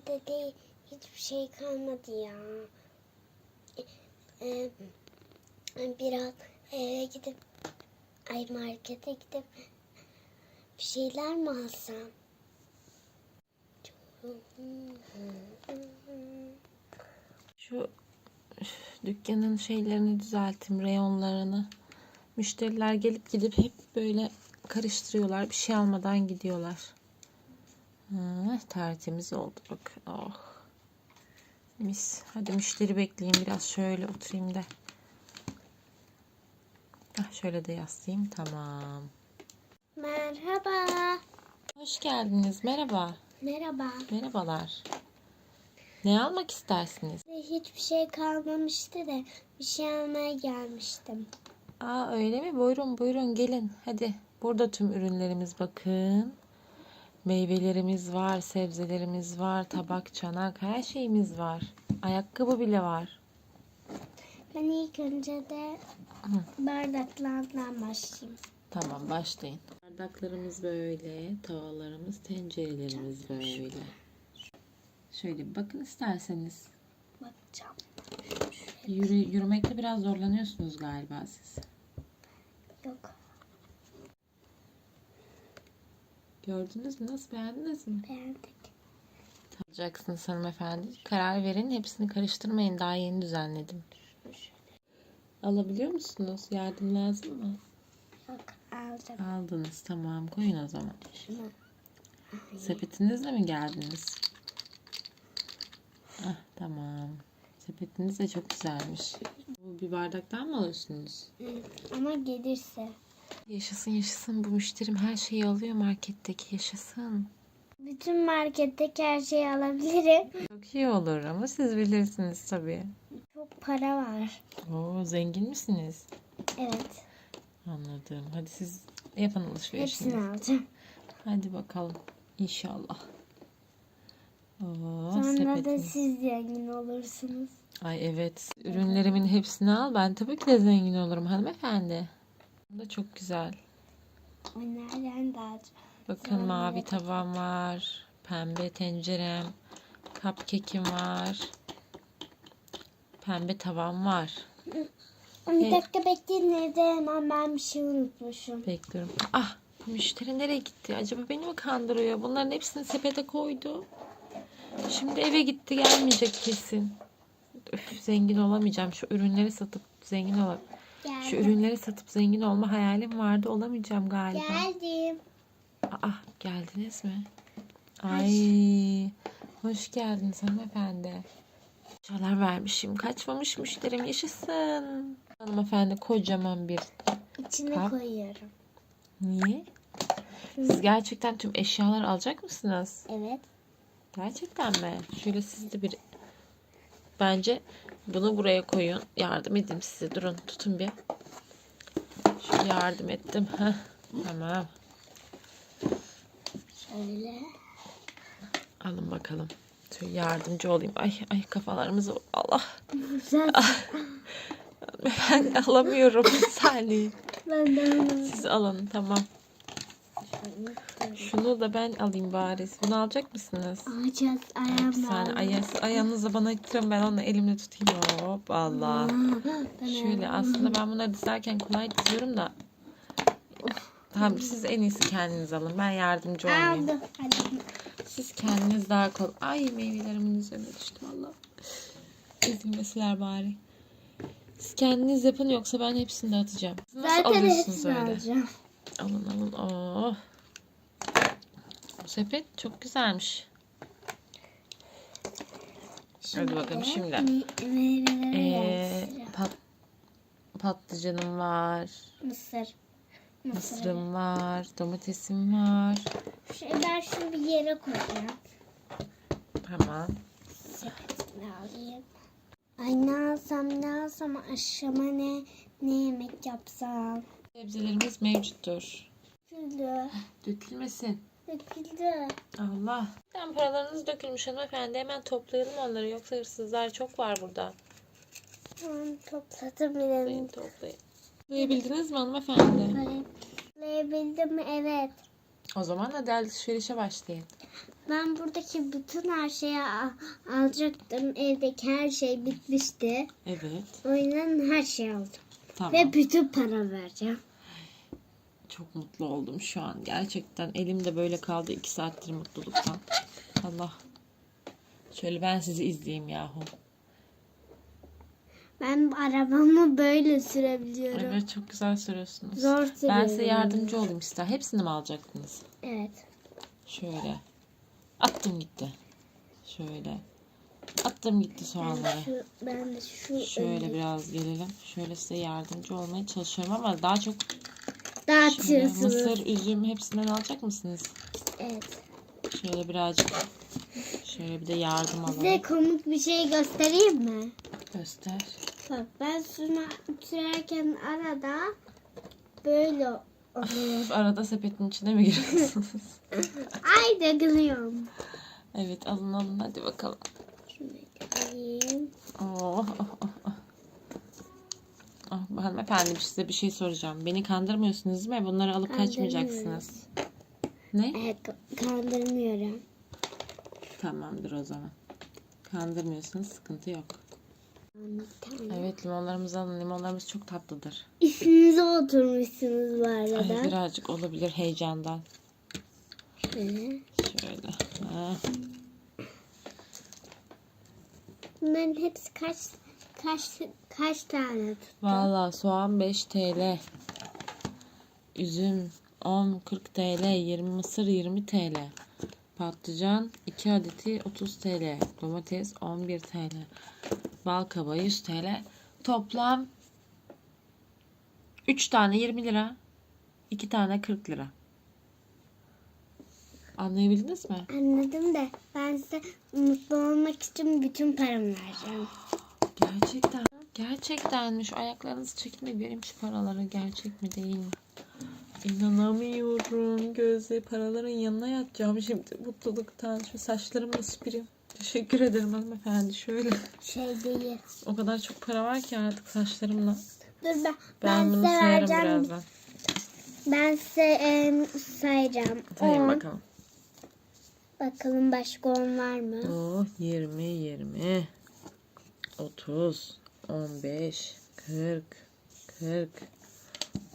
evde değil. Hiçbir şey kalmadı ya. Ee, biraz eve gidip ay markete gidip bir şeyler mi alsam? Şu dükkanın şeylerini düzelttim, reyonlarını. Müşteriler gelip gidip hep böyle karıştırıyorlar. Bir şey almadan gidiyorlar. Ha, tertemiz oldu bak. Oh. Mis. Hadi müşteri bekleyeyim. Biraz şöyle oturayım da. Ah, şöyle de yaslayayım. Tamam. Merhaba. Hoş geldiniz. Merhaba. Merhaba. Merhabalar. Ne almak istersiniz? Hiçbir şey kalmamıştı da bir şey almaya gelmiştim. Aa öyle mi? Buyurun buyurun gelin. Hadi. Burada tüm ürünlerimiz bakın. Meyvelerimiz var, sebzelerimiz var, tabak, çanak, her şeyimiz var. Ayakkabı bile var. Ben ilk önce de bardaklardan başlayayım. Tamam başlayın. Bardaklarımız böyle, tavalarımız, tencerelerimiz böyle. Şöyle bir bakın isterseniz. Bakacağım. Yürü, yürümekte biraz zorlanıyorsunuz galiba siz. Yok Gördünüz mü? Nasıl beğendiniz mi? beğendik. Alacaksınız hanımefendi. Karar verin. Hepsini karıştırmayın. Daha yeni düzenledim. Alabiliyor musunuz? Yardım lazım mı? Yok aldım Aldınız. Tamam. Koyun o zaman. şunu. Sepetinizle mi geldiniz? Ah tamam. Sepetiniz de çok güzelmiş. Bu bir bardaktan mı alıyorsunuz? Ama gelirse. Yaşasın yaşasın. Bu müşterim her şeyi alıyor marketteki. Yaşasın. Bütün marketteki her şeyi alabilirim. Çok iyi olur ama siz bilirsiniz tabii. Çok para var. Oo zengin misiniz? Evet. Anladım. Hadi siz yapın alışverişinizi. Hepsini alacağım. Hadi bakalım. İnşallah. Oo, Sonra da siz zengin olursunuz. Ay evet. Ürünlerimin hepsini al. Ben tabii ki de zengin olurum hanımefendi. Bu da çok güzel. Onlardan da alacağım. Bakın mavi tavam var. Pembe tencerem. Cupcake'im var. Pembe tavam var. Bir dakika bekleyin evde hemen ben bir şey unutmuşum. Bekliyorum. Ah bu müşteri nereye gitti? Acaba beni mi kandırıyor? Bunların hepsini sepete koydu. Şimdi eve gitti gelmeyecek kesin. Öf, zengin olamayacağım. Şu ürünleri satıp zengin Şu ürünleri satıp zengin olma hayalim vardı. Olamayacağım galiba. Geldim. Aa geldiniz mi? Ay hoş geldiniz hanımefendi. Çalar vermişim. Kaçmamış müşterim yaşasın. Hanımefendi kocaman bir İçine Kap. koyuyorum. Niye? Siz gerçekten tüm eşyaları alacak mısınız? Evet. Gerçekten mi? Şöyle siz de bir... Bence bunu buraya koyun. Yardım edeyim size. Durun tutun bir. Şöyle yardım ettim. Heh. Tamam. Şöyle. Alın bakalım. Şöyle yardımcı olayım. Ay ay kafalarımızı... Allah. Güzel. Ben alamıyorum. Bir saniye. ben de onu Siz alın tamam. Şunu da ben alayım bari. Bunu alacak mısınız? alacağız Bir ayağımla. saniye ayağınız, ayağınızı bana ittirin ben onu elimle tutayım. Hop Allah. Şöyle aslında ben bunları dizerken kolay diziyorum da. Tamam siz en iyisi kendiniz alın. Ben yardımcı olmayayım. Aldım. Siz kendiniz daha kolay. Ay meyvelerimin üzerine düştü Allah. Ezilmeseler bari. Siz kendiniz yapın yoksa ben hepsini de atacağım. Nasıl Zaten alıyorsunuz hepsini öyle? alacağım. Alın alın. Oh. Sepet çok güzelmiş. Hadi bakalım şimdi. Ee, pat, patlıcanım var. Mısır. Mısır. Mısırım var. Domatesim var. Şey, ben şunu bir yere koyacağım. Tamam. Sepetini alayım. Ay ne alsam ne alsam aşama ne ne yemek yapsam. Sebzelerimiz mevcuttur. Döküldü. Dökülmesin. Döküldü. Allah. Sen paralarınız dökülmüş hanımefendi. Hemen toplayalım onları. Yoksa hırsızlar çok var burada. Tamam topladım bile. Toplayın toplayın. Duyabildiniz mi hanımefendi? Toplayabildim mi? Evet. O zaman hadi alışverişe başlayın. Ben buradaki bütün her şeyi a- alacaktım. Evdeki her şey bitmişti. Evet. O yüzden her şeyi aldım. Tamam. Ve bütün para vereceğim. Çok mutlu oldum şu an. Gerçekten elimde böyle kaldı iki saattir mutluluktan. Allah. Şöyle ben sizi izleyeyim yahu. Ben arabamı böyle sürebiliyorum. Evet çok güzel sürüyorsunuz. Zor Ben size sürüyorum. yardımcı olayım ister. Hepsini mi alacaktınız? Evet. Şöyle. Attım gitti. Şöyle. Attım gitti Ben soğanları. şu, ben de şu Şöyle önde- biraz gelelim. Şöyle size yardımcı olmaya çalışıyorum ama daha çok dağıtıyorsunuz. mısır, üzüm hepsinden alacak mısınız? Evet. Şöyle birazcık. Şöyle bir de yardım Size alalım. komik bir şey göstereyim mi? Göster. Bak ben sürme, sürerken arada böyle oluyor. Arada sepetin içine mi giriyorsunuz? Ay dökülüyorum. evet alın alın hadi bakalım. Şunu. Oh, oh, oh, oh. Ah, hanımefendi size bir şey soracağım. Beni kandırmıyorsunuz değil mi? Bunları alıp kaçmayacaksınız. Ne? Evet kandırmıyorum. Tamamdır o zaman. Kandırmıyorsunuz sıkıntı yok. Tane. Evet limonlarımızı alın. Limonlarımız çok tatlıdır. Üstünüze oturmuşsunuz bu Ay, arada. birazcık olabilir heyecandan. Şöyle. Şöyle. Ha. Bunların hepsi kaç kaç kaç tane tuttu? Valla soğan 5 TL. Üzüm 10 40 TL. 20 mısır 20 TL. Patlıcan 2 adeti 30 TL. Domates 11 TL. Bal kabağı 100 TL. Toplam 3 tane 20 lira. 2 tane 40 lira. Anlayabildiniz mi? Anladım da ben size mutlu olmak için bütün paramı vereceğim. Gerçekten. Gerçektenmiş. Ayaklarınızı çekin de göreyim şu paraları. Gerçek mi değil mi? İnanamıyorum. Gözde paraların yanına yatacağım şimdi. Mutluluktan. Şu saçlarımla süpüreyim. Teşekkür ederim hanımefendi. Şöyle. Şey değil. O kadar çok para var ki artık saçlarımla. Dur ben, ben, Ben bunu size sayarım vereceğim. birazdan. Ben size em, sayacağım. Sayın bakalım. Bakalım başka on var mı? Oh 20, 20, 30, 15, 40, 40,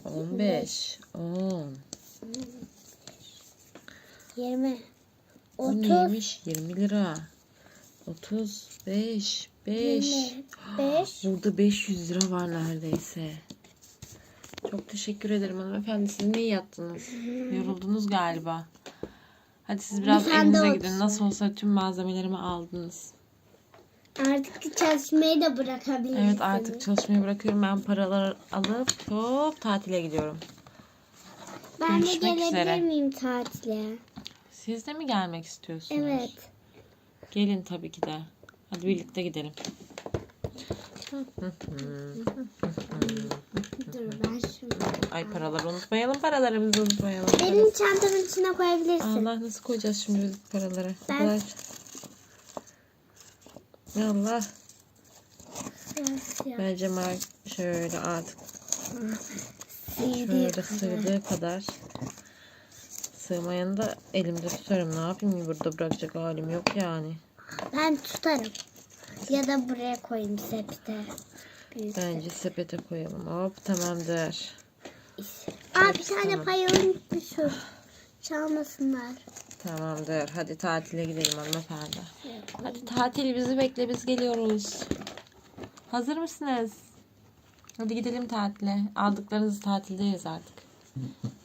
15, 10. 20. Bu 30. neymiş? 20 lira. 35, 5. 5. Burada 500 lira var neredeyse. Çok teşekkür ederim hanımefendi. Siz ne yattınız? Yoruldunuz galiba. Hadi siz biraz sen evinize gidin. Nasıl olsa tüm malzemelerimi aldınız. Artık çalışmayı da bırakabilirsiniz. Evet artık çalışmayı bırakıyorum. Ben paraları alıp hop tatile gidiyorum. Ben de görüşmek gelebilir üzere. miyim tatile? Siz de mi gelmek istiyorsunuz? Evet. Gelin tabii ki de. Hadi birlikte gidelim. Dur ben şunu. Ay paraları unutmayalım. Paralarımızı unutmayalım. Benim çantamın içine koyabilirsin. Allah nasıl koyacağız şimdi biz paraları? Ben- kadar- Allah. Biraz ya. Bence Mark şöyle artık şöyle sığdığı kadar sığmayanı da elimde tutarım. Ne yapayım burada bırakacak halim yok yani. Ben tutarım. Ya da buraya koyayım sepete. Büyük Bence sepete koyalım. Hop tamamdır. Aa bir tane Tamam. pay unutmuşum. Çalmasınlar. Tamamdır. Hadi tatile gidelim hanımefendi. Hadi tatil bizi bekle biz geliyoruz. Hazır mısınız? Hadi gidelim tatile. Aldıklarınızı tatildeyız artık.